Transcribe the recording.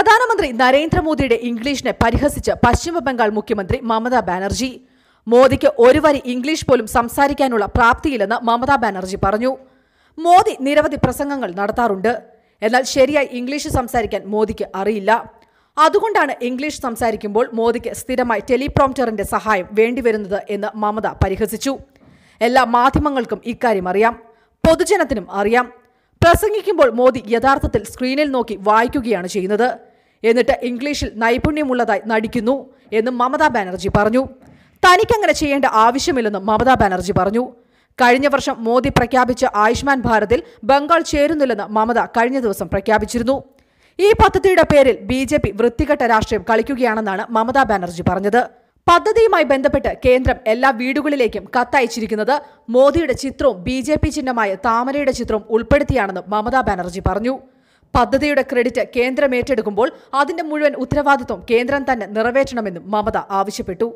പ്രധാനമന്ത്രി നരേന്ദ്രമോദിയുടെ ഇംഗ്ലീഷിനെ പരിഹസിച്ച് പശ്ചിമ ബംഗാൾ മുഖ്യമന്ത്രി മമതാ ബാനർജി. മോദിക്ക് ഒരു വരി ഇംഗ്ലീഷ് പോലും സംസാരിക്കാനുള്ള പ്രാപ്തിയില്ലെന്ന് മമതാ ബാനർജി പറഞ്ഞു. മോദി നിരവധി പ്രസംഗങ്ങൾ നടത്താറുണ്ട്. എന്നാൽ ശരിയായി ഇംഗ്ലീഷ് സംസാരിക്കാൻ മോദിക്ക് അറിയില്ല. അതുകൊണ്ടാണ് ഇംഗ്ലീഷ് സംസാരിക്കുമ്പോൾ മോദിക്ക് സ്ഥിരമായി ടെലിപ്രോംറ്ററിന്റെ സഹായം വേണ്ടിവരുന്നത് എന്ന് മമത പരിഹസിച്ചു. എല്ലാ മാധ്യമങ്ങൾക്കും ഇക്കാര്യം അറിയാം. പൊതുജനത്തിനും അറിയാം. പ്രസംഗിക്കുമ്പോൾ മോദി യഥാർത്ഥത്തിൽ സ്ക്രീനിൽ നോക്കി വായിക്കുകയാണ് ചെയ്യുന്നത്. എന്നിട്ട് ഇംഗ്ലീഷിൽ നൈപുണ്യമുള്ളതായി നടിക്കുന്നു എന്നും മമതാ ബാനർജി പറഞ്ഞു. തനിക്കങ്ങനെ ചെയ്യേണ്ട ആവശ്യമില്ലെന്നും മമതാ ബാനർജി പറഞ്ഞു. കഴിഞ്ഞ വർഷം മോദി പ്രഖ്യാപിച്ച ആയുഷ്മാൻ ഭാരതിൽ ബംഗാൾ ചേരുന്നില്ലെന്ന് മമത കഴിഞ്ഞ ദിവസം പ്രഖ്യാപിച്ചിരുന്നു. ഈ പദ്ധതിയുടെ പേരിൽ ബി ജെ പി വൃത്തികെട്ട രാഷ്ട്രീയം കളിക്കുകയാണെന്നാണ് മമതാ ബാനർജി പറഞ്ഞത്. പദ്ധതിയുമായി ബന്ധപ്പെട്ട് കേന്ദ്രം എല്ലാ വീടുകളിലേക്കും കത്തയച്ചിരിക്കുന്നത് മോദിയുടെ ചിത്രവും ബി ചിഹ്നമായ താമരയുടെ ചിത്രവും ഉൾപ്പെടുത്തിയാണെന്നും മമതാ ബാനർജി പറഞ്ഞു. പദ്ധതിയുടെ ക്രെഡിറ്റ് കേന്ദ്രം ഏറ്റെടുക്കുമ്പോൾ അതിന്റെ മുഴുവൻ ഉത്തരവാദിത്വം കേന്ദ്രം തന്നെ നിറവേറ്റണമെന്നും മമത ആവശ്യപ്പെട്ടു.